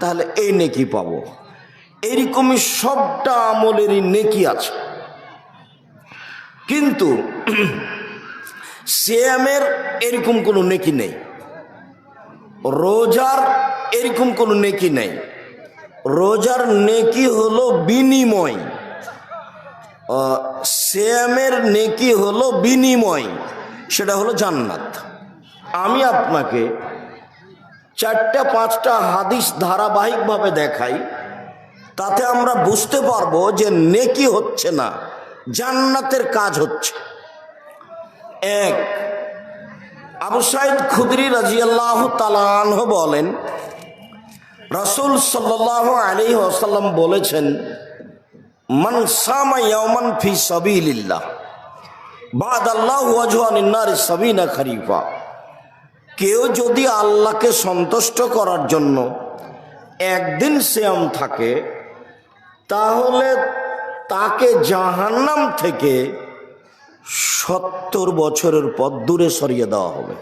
তাহলে এই নেকি পাবো। এরকমই সবটা আমলেরই নেকি আছে। কিন্তু সিয়ামের এরকম কোনো নেকি নেই। রোজার এরকম কোনো নেকি নেই। রোজার নেকি হলো বিনিময়। আহ, সিয়ামের নেকি হলো বিনিময়। সেটা হলো জান্নাত। আমি আপনাকে চারটা, পাঁচটা হাদিস ধারাবাহিকভাবে দেখাই, তাতে আমরা বুঝতে পারব যে নেকি হচ্ছে না, জান্নাতের কাজ হচ্ছে। এক, আবু সাইদ খুদরি রাজিয়াল্লাহ তালাহ বলেন, রসুল সাল্লাহ আলী ওসাল্লাম বলেছেন, মান সামা ইয়ামান ফি সাবিলিল্লাহ বাদ আল্লাহ ওয়াজহানিন্নার সাবিনা খরিফা। কেউ যদি আল্লাহকে সন্তুষ্ট করার জন্য একদিন শ্যাম থাকে, তাহলে তাকে জাহান্নাম থেকে সত্তর বছরের পর দূরে সরিয়ে দেওয়া হবে।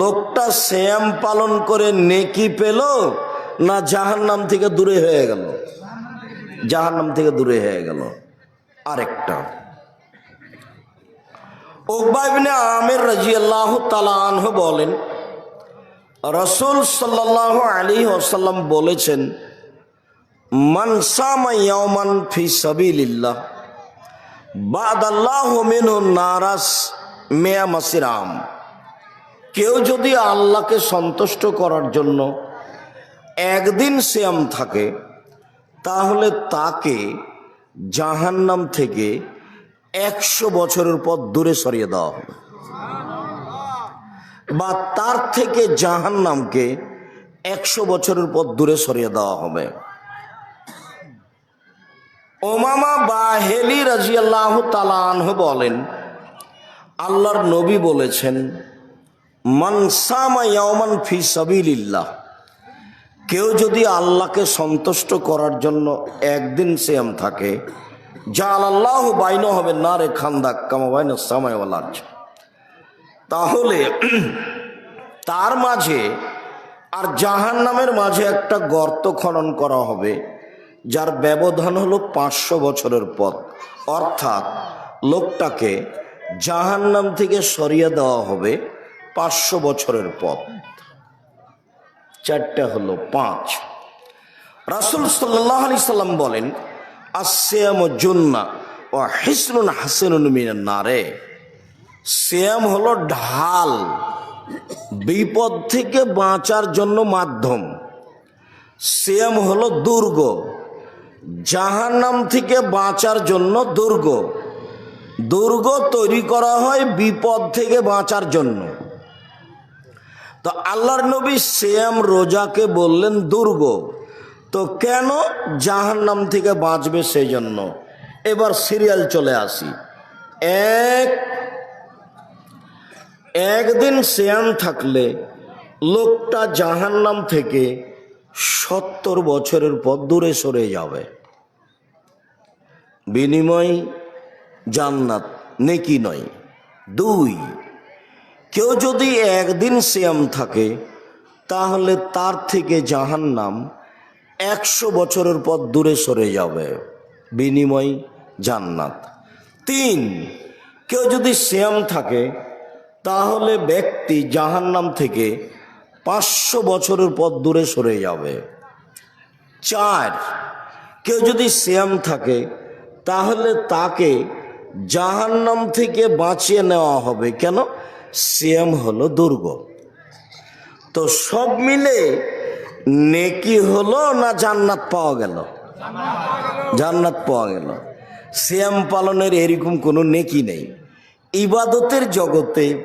লোকটা শ্যাম পালন করে নেকি পেল না জাহান্নাম থেকে দূরে হয়ে গেল? জাহান্নাম থেকে দূরে হয়ে গেল। আরেকটা ওকবাইবিনে আমের রাজিয়াল্লাহ তালাহ বলেন, রসুল সাল্লাহ আলী ওসাল্লাম বলেছেন মানসামা ইয়ামান ফি সাবিলিল্লাহ বাদ আল্লাহ মিনহু নারাস মেয়া মাসিরাম কেউ যদি আল্লাহকে সন্তুষ্ট করার জন্য একদিন শ্যাম থাকে, তাহলে তাকে জাহান্নাম থেকে একশো বছরের পর দূরে সরিয়ে দেওয়া হবে। বা তার থেকে জাহান্নামকে একশো বছরের পর দূরে সরিয়ে দেওয়া হবে। ওমামা বা হেলি রাজিয়াল্লাহ তালাহ বলেন, আল্লাহর নবী বলেছেন মানসামা ইয়ামান ফি সাবিলিল্লাহ কেউ যদি আল্লাহকে সন্তুষ্ট করার জন্য একদিন শ্যাম থাকে জাল আল্লাহ বাইন হবে না রে খান্দাক কামাবাইন সামাইওয়ালার তাহলে তার মাঝে আর জাহান নামের মাঝে একটা গর্ত খনন করা হবে, যার ব্যবধান হলো পাঁচশো বছরের পথ। অর্থাৎ লোকটাকে জাহান্নাম থেকে সরিয়ে দেওয়া হবে পাঁচশো বছরের পথ। চারটা হলো পাঁচ। রাসুল সাল্লাহ আলি সাল্লাম বলেন আসিয়াম জুন্না ও হিসনুন হাসিনুন মিনান নারে। শ্যাম হলো ঢাল, বিপদ থেকে বাঁচার জন্য মাধ্যম। শ্যাম হলো দুর্গ, জাহান্নাম থেকে বাঁচার জন্য দুর্গ। দুর্গ তৈরি করা হয় বিপদ থেকে বাঁচার জন্য। তো আল্লাহর নবী শ্যাম রোজাকে বললেন দুর্গ। তো কেন জাহান্নাম থেকে বাঁচবে সেই জন্য এবার সিরিয়াল চলে আসি। এক, একদিন শ্যাম থাকলে লোকটা জাহান্নাম থেকে সত্তর বছরের পর দূরে সরে যাবে। বিনিময় জান্নাত, নেকি নয়। দুই, কেউ যদি একদিন শ্যাম থাকে, তাহলে তার থেকে জাহান্নাম একশো বছরের পর দূরে সরে যাবে। বিনিময় জান্নাত। তিন, কেউ যদি শ্যাম থাকে, তাহলে ব্যক্তি জাহান্নাম থেকে পাঁচশো বছরের পর দূরে সরে যাবে। চার, কেউ যদি শ্যাম থাকে, তাহলে তাকে জাহান্নাম থেকে বাঁচিয়ে নেওয়া হবে। কেন? শ্যাম হলো দুর্গ। তো সব মিলে নেকি হলো না জান্নাত পাওয়া গেল? জান্নাত পাওয়া গেল। শ্যাম পালনের এরকম কোনো নেকি নেই। ইবাদতের জগতে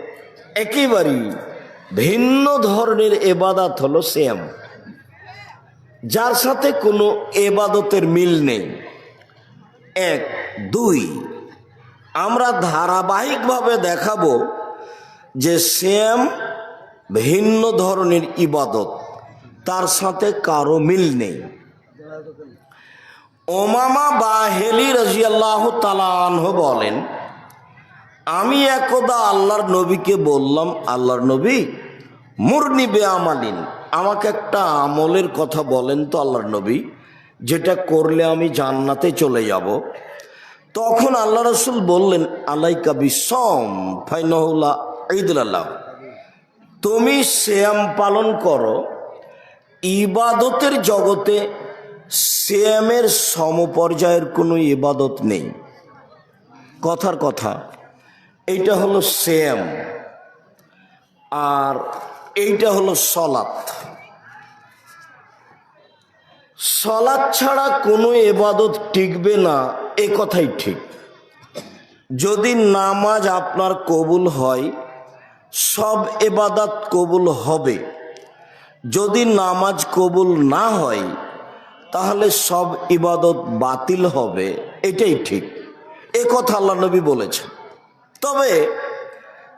একেবারেই ভিন্ন ধরনের এবাদাত হলো শ্যাম যার সাথে কোনো এবাদতের মিল নেই। এক, দুই, আমরা ধারাবাহিকভাবে দেখাবো যে শ্যাম ভিন্ন ধরনের ইবাদত। তার সাথে কারও মিল নেই। ওমামা বা হেলি রাজিয়াল্লাহ তালাহ বলেন, আমি একদা আল্লাহর নবীকে বললাম, আল্লাহর নবী, মুরনি বে আমালিন আমাকে একটা আমলের কথা বলেন তো আল্লাহর নবী, যেটা করলে আমি জান্নাতে চলে যাব। তখন আল্লাহ রসুল বললেন, আলাইকা বিসম ফাইনহুল্লাহ ঈদুল্লাহ তুমি শ্যাম পালন করো ইবাদতের জগতে শ্যামের সমপর্যায়ের কোনো ইবাদত নেই। কথার কথা, এইটা হলো শ্যাম আর এইটা হলো সলাৎ। সলাৎ ছাড়া কোনো এবাদত টিকবে না, এ কথাই ঠিক। যদি নামাজ আপনার কবুল হয়, সব এবাদাত কবুল হবে। যদি নামাজ কবুল না হয়, তাহলে সব ইবাদত বাতিল হবে। এটাই ঠিক। এ কথা আল্লাহ নবী বলেছেন। তবে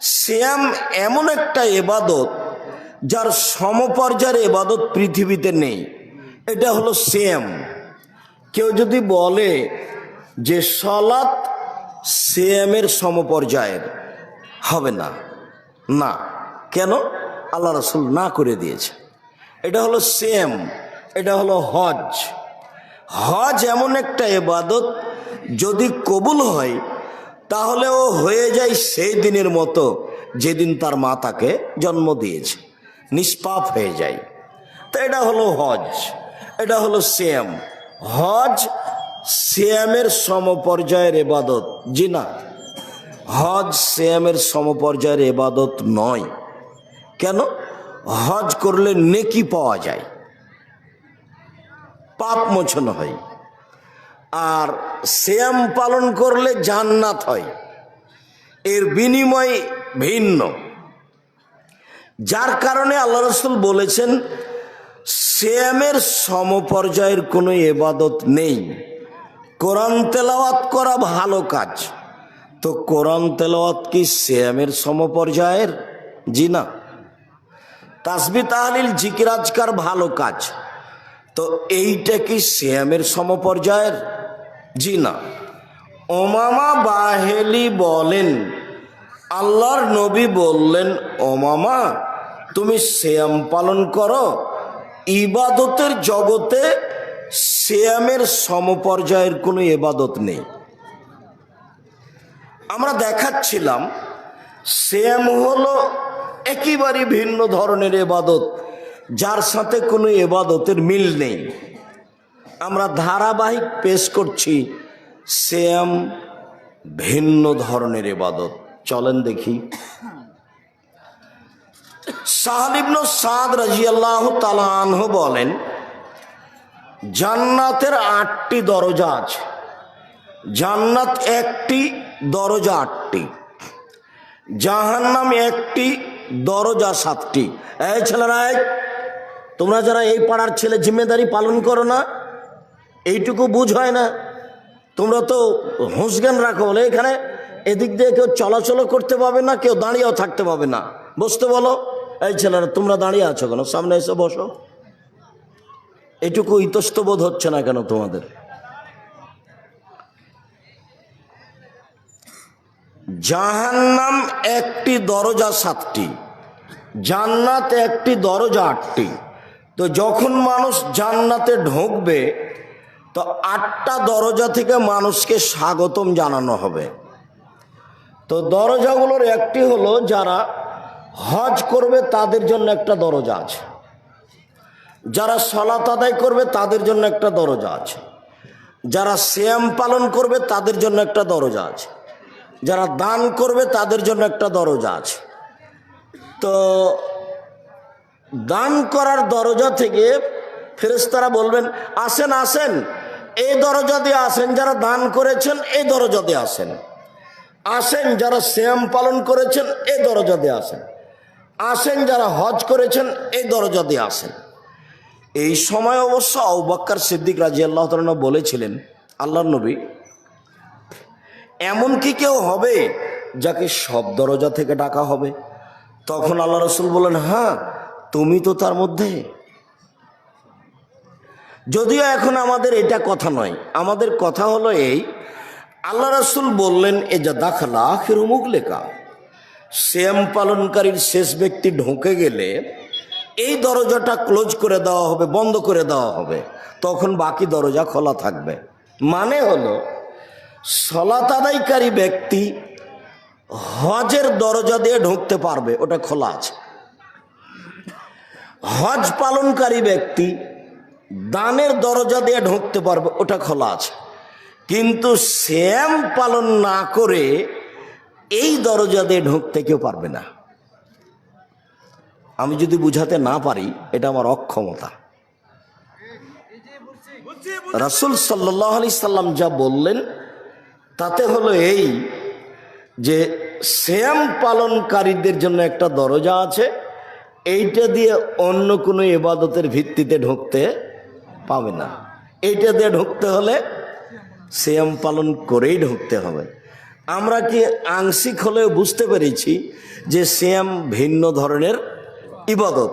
শ্যাম এমন একটা এবাদত যার সমপর্যায়ের এবাদত পৃথিবীতে নেই। এটা হলো শ্যাম কেউ যদি বলে যে সলাৎ শ্যামের সমপর্যায়ের, হবে না। না। কেন? আল্লাহ রসুল না করে দিয়েছে এটা হলো সেম এটা হলো হজ। হজ এমন একটা এবাদত যদি কবুল হয়, তাহলে ও হয়ে যায় সেই দিনের মতো যেদিন তার মা তাকে জন্ম দিয়েছে, নিষ্পাপ হয়ে যায়। তো এটা হলো হজ, এটা হলো সেম হজ শ্যামের সমপর্যায়ের এবাদত জি না? হজ শ্যামের সমপর্যায়ের এবাদত নয়। কেন? হজ করলে নেকি পাওয়া যায়। পাপ মোচন হয়। আর শ্যাম পালন করলে জান্নাত হয়। এর বিনিময় ভিন্ন। যার কারণে আল্লাহ রসুল বলেছেন শ্যামের সমপর্যায়ের কোনো এবাদত নেই। কোরআন তেলাওয়াত করা ভালো কাজ। তো কোরআন তেলাওয়াত কি শ্যামের সমপর্যায়ের? জি না। তাসবি তাহলিল জিকিরাজকার ভালো কাজ। তো এইটা কি শ্যামের সমপর্যায়ের? জি না। ওমামা বাহেলি বলেন, আল্লাহর নবী বললেন, ওমামা, তুমি শ্যাম পালন করো। ইবাদতের জগতে শ্যামের সমপর্যায়ের কোনো ইবাদত নেই। আমরা দেখাচ্ছিলাম শ্যাম হলো একেবারে ভিন্ন ধরনের এবাদত, যার সাথে কোনো এবাদতের মিল নেই। আমরা ধারাবাহিক পেশ করছি শ্যাম ভিন্ন ধরনের এবাদত। চলেন দেখি। সাহালিবন সাদ রাজিয়াল্লাহ তালাহ বলেন, জান্নাতের আটটি দরজা আছে। জান্নাত একটি, দরজা আটটি। জাহান্নাম একটি দরজা সাতটি। এই ছেলেরা এই, তোমরা যারা এই পাড়ার ছেলে জিম্মেদারি পালন করো না এইটুকু বুঝ হয় না। তোমরা তো হুঁসজ্ঞান রাখো বলে এখানে এদিক দিয়ে কেউ চলাচলও করতে পাবে না কেউ দাঁড়িয়েও থাকতে পাবে না। বসতে বলো? এই ছেলেরা তোমরা দাঁড়িয়ে আছো কেন? সামনে এসে বসো। এটুকু ইতস্তবোধ হচ্ছে না কেন তোমাদের? জাহান্নাম একটি দরজা সাতটি, জান্নাত একটি দরজা আটটি। তো যখন মানুষ জান্নাতে ঢুকবে, তো আটটা দরজা থেকে মানুষকে স্বাগতম জানানো হবে। তো দরজাগুলোর একটি হলো, যারা হজ করবে, তাদের জন্য একটা দরজা আছে। যারা সলাত আদায় করবে, তাদের জন্য একটা দরজা আছে। যারা শ্যাম পালন করবে, তাদের জন্য একটা দরজা আছে। যারা দান করবে তাদের জন্য একটা দরজা আছে। তো দান করার দরজা থেকে ফেরেশতারা বলবেন, আসেন আসেন। এই দরজা দিয়ে আসেন, যারা দান করেছেন এই দরজা দিয়ে আসেন। আসেন, যারা শ্যাম পালন করেছেন এই দরজা দিয়ে আসেন। আসেন, যারা হজ করেছেন এই দরজা দিয়ে আসেন। এই সময় অবশ্য আউবাক্কার সিদ্দিক রাজি আল্লাহ বলেছিলেন আল্লাহ নবী এমন কি কেউ হবে যাকে সব দরজা থেকে ডাকা হবে। তখন আল্লাহ রসুল বলেন হ্যাঁ তুমি তো তার মধ্যে। যদিও এখন আমাদের এটা কথা নয়। আমাদের কথা হলো এই, আল্লাহ রসুল বললেন, এ যা দাখলা আখের লেখা শ্যাম পালনকারীর শেষ ব্যক্তি ঢোকে গেলে এই দরজাটা ক্লোজ করে দেওয়া হবে, বন্ধ করে দেওয়া হবে। তখন বাকি দরজা খোলা থাকবে। মানে হলো সলাত আদায়কারী ব্যক্তি হজের দরজা দিয়ে ঢুকতে পারবে, ওটা খোলা আছে। হজ পালনকারী ব্যক্তি দানের দরজা দিয়ে ঢুকতে পারবে, ওটা খোলা আছে। কিন্তু শ্যাম পালন না করে এই দরজা দিয়ে ঢুকতে কেউ পারবে না। আমি যদি বুঝাতে না পারি, এটা আমার অক্ষমতা। রাসুল সাল্লাহ সাল্লাম যা বললেন তাতে হলো এই যে শ্যাম পালনকারীদের জন্য একটা দরজা আছে, এইটা দিয়ে অন্য কোনো ইবাদতের ভিত্তিতে ঢুকতে পাবে না। এইটা দিয়ে ঢুকতে হলে শ্যাম পালন করেই ঢুকতে হবে। আমরা কি আংশিক হলেও বুঝতে পেরেছি যে শ্যাম ভিন্ন ধরনের ইবাদত,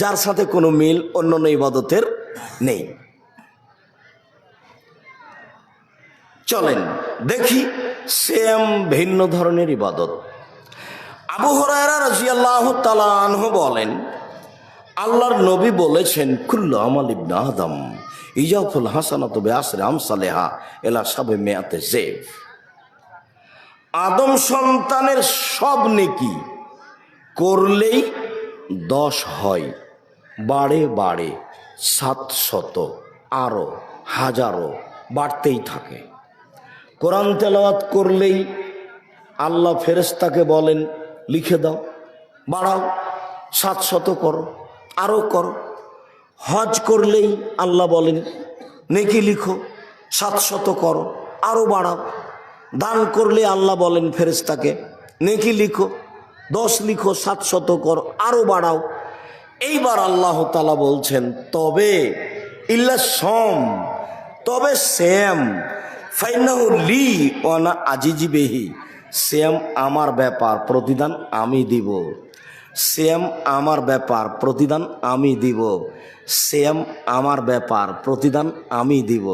যার সাথে কোনো মিল অন্য অন্য ইবাদতের নেই। চলেন, দেখি শ্যাম ভিন্ন ধরনের ইবাদত। আবু হরায়রা রাজিয়াল্লাহ তালা আনহু বলেন, আল্লাহর নবী বলেছেন, কুল্লু আমাল ইবনা আদম, ইজাফুল হাসানাত বেআসরে আমসালেহা এলা সাবে মেয়াতে জেব আদম সন্তানের সব নেকি করলেই দশ হয়, বাড়ে বাড়ে সাত শত আরও হাজারো বাড়তেই থাকে। কোরআন তেলাওয়াত করলেই আল্লাহ ফেরেস্তাকে বলেন, লিখে দাও, বাড়াও, সাত শত করো আরও করো। হজ করলেই আল্লাহ বলেন, নেকি লিখো, সাত শত করো আরও বাড়াও। দান করলে আল্লাহ বলেন ফেরেস্তাকে নেকি লিখো, দশ লিখো, সাত শত করো আরও বাড়াও। এইবার আল্লাহ তালা বলছেন, তবে, ইল্লা সম, তবে শ্যাম ফাইনাহু লি ওয়ানা আজিজি বেহি শ্যাম আমার ব্যাপার প্রতিদান আমি দিব। শ্যাম আমার ব্যাপার প্রতিদান আমি দিব। শ্যাম আমার ব্যাপার প্রতিদান আমি দিব।